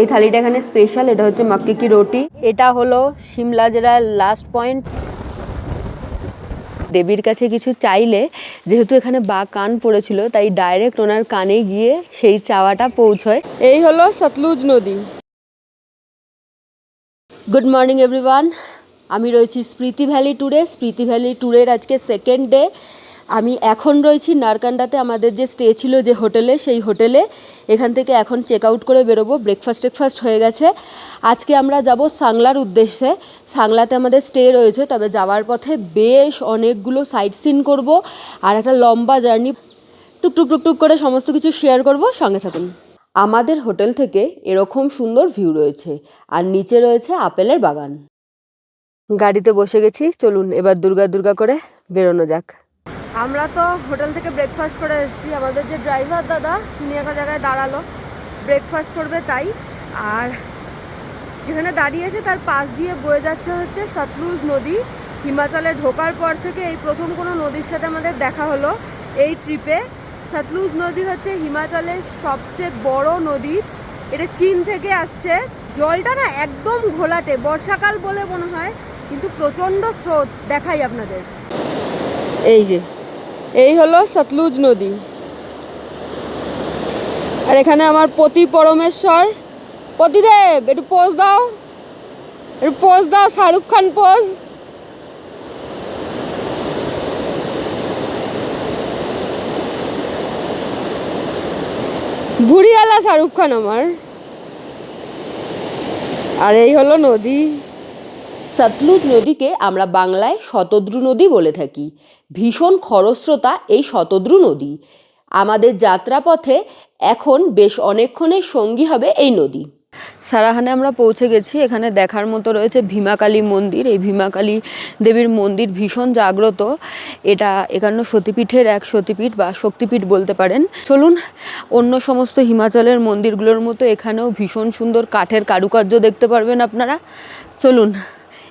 এই থালিটা এখানে স্পেশাল এটা হচ্ছে মাক্কি কি রুটি। এটা হলো সিমলা জেলার লাস্ট পয়েন্ট দেবীর কাছে কিছু চাইলে, যেহেতু এখানে বা কান পড়েছিল, তাই ডাইরেক্ট ওনার কানে গিয়ে সেই চাওয়াটা পৌঁছয়। এই হলো সতলুজ নদী। গুড মর্নিং এভরিওয়ান আমি রয়েছি স্মৃতি ভ্যালি ট্যুরে স্মৃতি ভ্যালি ট্যুরের আজকে সেকেন্ড ডে আমি এখন রয়েছি নারকান্ডাতে। আমাদের যে স্টে ছিল যে হোটেলে, সেই হোটেলে। এখান থেকে এখন চেক আউট করে বেরোবো। ব্রেকফাস্ট টেকফাস্ট হয়ে গেছে। আজকে আমরা যাব সাংলার উদ্দেশ্যে। সাংলাতে আমাদের স্টে রয়েছে, তবে যাওয়ার পথে বেশ অনেকগুলো সাইট সিন করব আর একটা লম্বা জার্নি টুকটুক টুকটুক করে সমস্ত কিছু শেয়ার করব। সঙ্গে থাকুন। আমাদের হোটেল থেকে এরকম সুন্দর ভিউ রয়েছে আর নিচে রয়েছে আপেলের বাগান। গাড়িতে বসে গেছি। চলুন এবার দুর্গা দুর্গা করে বেরোনো যাক। আমরা তো হোটেল থেকে ব্রেকফাস্ট করে এসেছি। আমাদের যে ড্রাইভার দাদা, তিনি একটা জায়গায় দাঁড়াল। ব্রেকফাস্ট করবে তাই। আর যেখানে দাঁড়িয়েছে তার পাশ দিয়ে বয়ে যাচ্ছে হচ্ছে সতলুজ নদী। হিমাচলে ঢোকার পর থেকে এই প্রথম কোনো নদীর সাথে আমাদের দেখা হলো এই ট্রিপে সতলুজ নদী হচ্ছে হিমাচলের সবচেয়ে বড় নদী। এটা চীন থেকে আসছে। জলটা না একদম ঘোলাটে, বর্ষাকাল বলে মনে হয়। কিন্তু প্রচণ্ড স্রোত দেখাই আপনাদের। এই যে এই হলো সতলুজ নদী। আর এখানে আমার পতি পরমেশ্বর। পতিদেব, একটু পোজ দাও। একটু পোজ দাও, শাহরুখ খান পোজ ভুড়িয়ালা শাহরুখ খান আমার। আর এই হলো নদী। সতলুজ নদীকে আমরা বাংলায় শতদ্রু নদী বলে থাকি। ভীষণ খরস্রোতা এই শতদ্রু নদী। আমাদের যাত্রাপথে এখন বেশ অনেকক্ষণের সঙ্গী হবে এই নদী। সারাহানে আমরা পৌঁছে গেছি, এখানে দেখার মতো রয়েছে ভীমাকালী মন্দির। এই ভীমাকালী দেবীর মন্দির ভীষণ জাগ্রত। এটা একান্ন সতীপীঠের এক সতীপীঠ বা শক্তিপীঠ বলতে পারেন। চলুন, অন্য সমস্ত হিমাচলের মন্দিরগুলোর মতো এখানেও ভীষণ সুন্দর কাঠের কারুকার্য দেখতে পারবেন আপনারা। চলুন।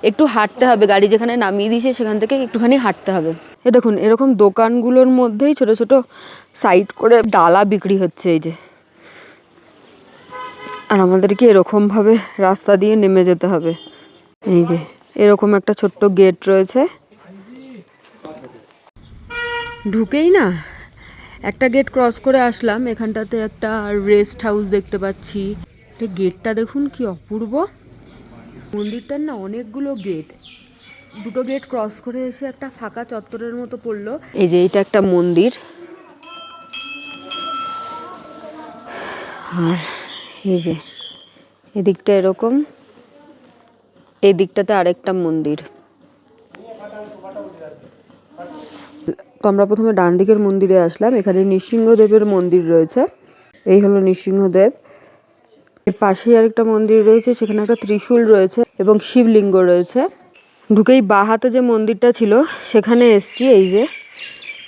একটু হাঁটতে হবে, গাড়ি যেখানে নামিয়ে দিয়েছে সেখান থেকে একটুখানি হাঁটতে হবে। এ দেখুন, এরকম দোকানগুলোর মধ্যেই ছোট ছোট সাইড করে ডালা বিক্রি হচ্ছে এই যে। আর আমাদেরকে এরকমভাবে রাস্তা দিয়ে নেমে যেতে হবে। এই যে, এরকম একটা ছোট্ট গেট রয়েছে। ঢুকেই না, একটা গেট ক্রস করে আসলাম, এখানটাতে একটা রেস্ট হাউস দেখতে পাচ্ছি। গেটটা দেখুন কি অপূর্ব। মন্দিরটার না অনেকগুলো গেট দুটো গেট ক্রস করে এসে একটা ফাঁকা চত্বরের মতো পড়ল। এই যে এটা একটা মন্দির। আর এই যে, এদিকটা এরকম। এই দিকটাতে আরেকটা মন্দির। তো আমরা প্রথমে ডান দিকের মন্দিরে আসলাম। এখানে নৃসিংহদেবের মন্দির রয়েছে। এই হলো নৃসিংহদেব। এর পাশেই আরেকটা মন্দির রয়েছে, সেখানে একটা ত্রিশূল রয়েছে এবং শিবলিঙ্গ রয়েছে। ঢুকেই বাঁ হাতে যে মন্দিরটা ছিল, সেখানে এসছি এই যে,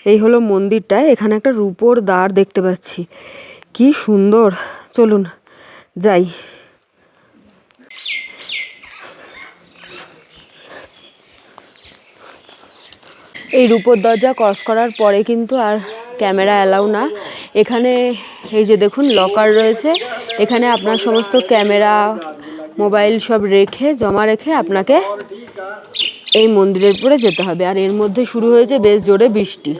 এই হলো মন্দিরটা। এখানে একটা রূপোর দ্বার দেখতে পাচ্ছি। কি সুন্দর! চলুন, যাই। এই রূপোর দরজা ক্রস করার পরে কিন্তু আর ক্যামেরা অ্যালাউ না। এখানে এই যে দেখুন, লকার রয়েছে। এখানে আপনার সমস্ত ক্যামেরা, মোবাইল সব রেখে, জমা রেখে আপনাকে এই মন্দিরের পরে যেতে হবে। আর এর মধ্যে শুরু হয়েছে বেশ জোরে বৃষ্টি।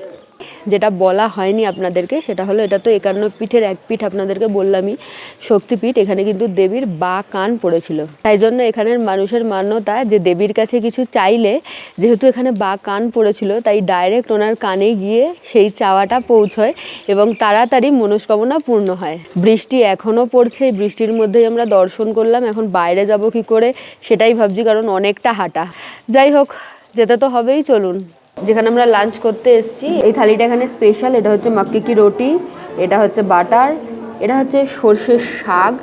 যেটা বলা হয়নি আপনাদেরকে, সেটা হলো এটা তো একান্ন পিঠের এক পিঠ আপনাদেরকে বললামই, শক্তিপীঠ, এখানে কিন্তু দেবীর বা কান পড়েছিল। তাই জন্য এখানের মানুষের মান্যতা যে দেবীর কাছে কিছু চাইলে, যেহেতু এখানে বা কান পড়েছিল, তাই ডাইরেক্ট ওনার কানে গিয়ে সেই চাওয়াটা পৌঁছয় এবং তাড়াতাড়ি মনস্কামনা পূর্ণ হয়। বৃষ্টি এখনও পড়ছে, বৃষ্টির মধ্যেই আমরা দর্শন করলাম, এখন বাইরে যাব কি করে, সেটাই ভাবছি, কারণ অনেকটা হাঁটা। যাই হোক, যেতে তো হবেই, চলুন। যেখানে আমরা লাঞ্চ করতে এসেছি, এই থালিটা এখানে স্পেশাল এটা হচ্ছে মাক্কি কি রুটি এটা হচ্ছে বাটার এটা হচ্ছে সর্ষের শাক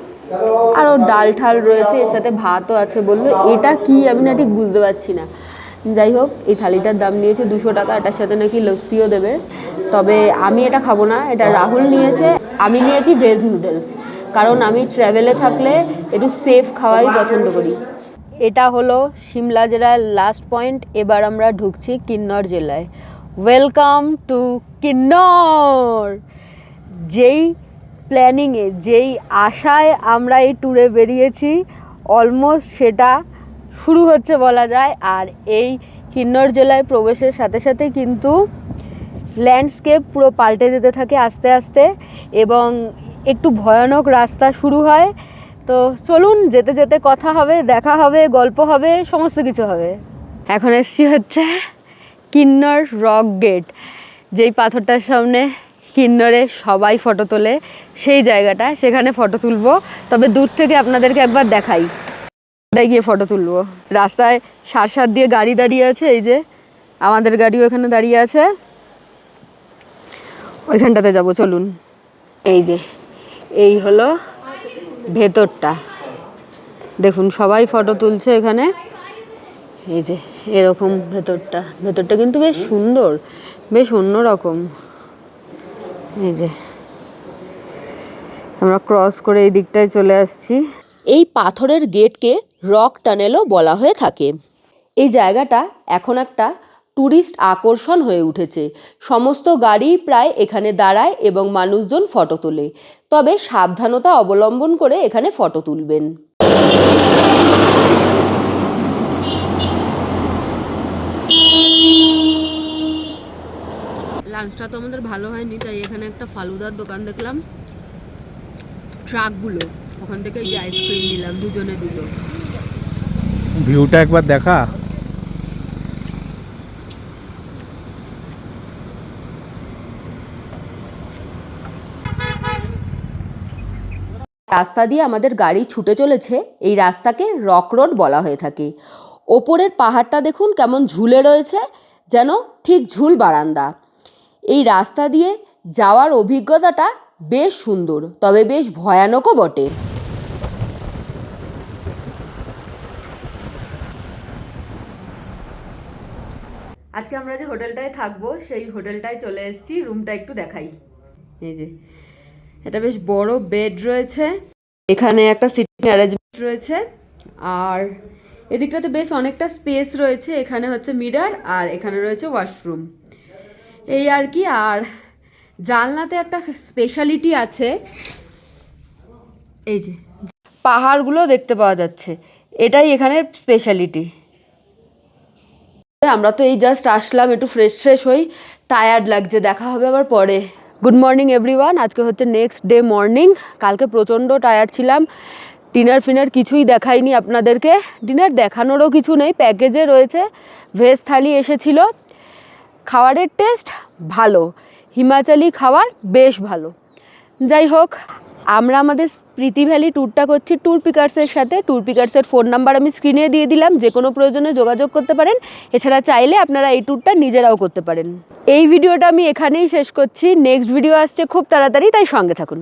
আরও ডাল ঠাল রয়েছে, এর সাথে ভাতও আছে বলল, এটা কি আমি না ঠিক বুঝতে পারছি না। যাই হোক, এই থালিটার দাম নিয়েছে দুশো টাকা, এটার সাথে নাকি লস্যিও দেবে। তবে আমি এটা খাব না, এটা রাহুল নিয়েছে, আমি নিয়েছি ভেজ নুডলস কারণ আমি ট্র্যাভেলে থাকলে একটু সেফ খাওয়াই পছন্দ করি। এটা হলো সিমলা জেলার লাস্ট পয়েন্ট এবার আমরা ঢুকছি কিন্নর জেলায়। Welcome to Kinnaur! যেই প্ল্যানিংয়ে যেই আশায় আমরা এই ট্যুরে বেরিয়েছি অলমোস্ট সেটা শুরু হচ্ছে বলা যায়। আর এই কিন্নর জেলায় প্রবেশের সাথে সাথে কিন্তু ল্যান্ডস্কেপ পুরো পাল্টে যেতে থাকে আস্তে আস্তে এবং একটু ভয়ানক রাস্তা শুরু হয়। তো চলুন, যেতে যেতে কথা হবে, দেখা হবে, গল্প হবে, সমস্ত কিছু হবে। এখন এসছি হচ্ছে কিন্নর রক গেট, যেই পাথরটার সামনে কিন্নরে সবাই ফটো তোলে, সেই জায়গাটা, সেখানে ফটো তুলবো। তবে দূর থেকে আপনাদেরকে একবার দেখাই। রাস্তায় গিয়ে ফটো তুলবো? রাস্তায় সার সার দিয়ে গাড়ি দাঁড়িয়ে আছে, এই যে, আমাদের গাড়িও এখানে দাঁড়িয়ে আছে। ওইখানটাতে যাব, চলুন। এই যে, এই হলো ভেতরটা। দেখুন সবাই ফটো তুলছে এখানে। এই যে এরকম ভেতরটা। ভেতরটা কিন্তু বেশ সুন্দর বেশ অন্যরকম। এই যে আমরা ক্রস করে এই দিকটায় চলে আসছি। এই পাথরের গেটকে রক টানেলও বলা হয়ে থাকে। এই জায়গাটা এখন একটা ট্যুরিস্ট আকর্ষণ হয়ে উঠেছে। সমস্ত গাড়ি প্রায় এখানে দাঁড়ায় এবং মানুষজন ফটো তোলে। তবে সাবধানতা অবলম্বন করে এখানে ফটো তুলবেন। লাঞ্চটা তো আমাদের ভালো হয়নি তাই এখানে একটা ফালুদার দোকান দেখলাম। ট্রাকগুলো ওখান থেকে এই যে আইসক্রিম নিলাম দুজনে দুটো। ভিউটা একবার দেখা। রাস্তা দিয়ে আমাদের গাড়ি ছুটে চলেছে, এই রাস্তাকে রক রোড বলা হয়ে থাকে। ওপরের পাহাড়টা দেখুন কেমন ঝুলে রয়েছে, যেন ঠিক ঝুল বারান্দা। এই রাস্তা দিয়ে যাওয়ার অভিজ্ঞতাটা বেশ সুন্দর, তবে বেশ ভয়ানকও বটে। আজকে আমরা যে হোটেলটায় থাকব, সেই হোটেলটায় চলে এসেছি, রুমটা একটু দেখাই। এই যে এটা বেশ বড় বেড রয়েছে। এখানে একটা সিটিং অ্যারেঞ্জমেন্ট রয়েছে। আর এদিকটাতে বেশ অনেকটা স্পেস রয়েছে। এখানে হচ্ছে মিরার আর এখানে রয়েছে ওয়াশরুম এই আর কি, আর জানলাতে একটা স্পেশালিটি আছে। এই যে, পাহাড়গুলো দেখতে পাওয়া যাচ্ছে। এটাই এখানের স্পেশালিটি আমরা তো এই জাস্ট আসলাম, একটু ফ্রেশ ফ্রেশ হই। টায়ার্ড লাগছে, দেখা হবে আবার পরে। গুড মর্নিং এভরিওয়ান আজকে হচ্ছে নেক্সট ডে মর্নিং কালকে প্রচণ্ড টায়ার ছিলাম। ডিনার ফিনার কিছুই দেখাইনি আপনাদেরকে। ডিনার দেখানোরও কিছু নেই প্যাকেজে রয়েছে। ভেজ থালি এসেছিল। খাবারের টেস্ট ভালো। হিমাচলি খাবার বেশ ভালো। যাই হোক আমরা আমাদের প্রীতি ভ্যালি ট্যুরটা করছি ট্যুর পিকার্সের সাথে। ট্যুর পিকার্সের ফোন নাম্বার আমি স্ক্রিনে দিয়ে দিলাম, যে কোনো প্রয়োজনে যোগাযোগ করতে পারেন। এছাড়া চাইলে আপনারা এই ট্যুরটা নিজেরাও করতে পারেন। এই ভিডিওটা আমি এখানেই শেষ করছি। নেক্সট ভিডিও আসছে খুব তাড়াতাড়ি, তাই সঙ্গে থাকুন।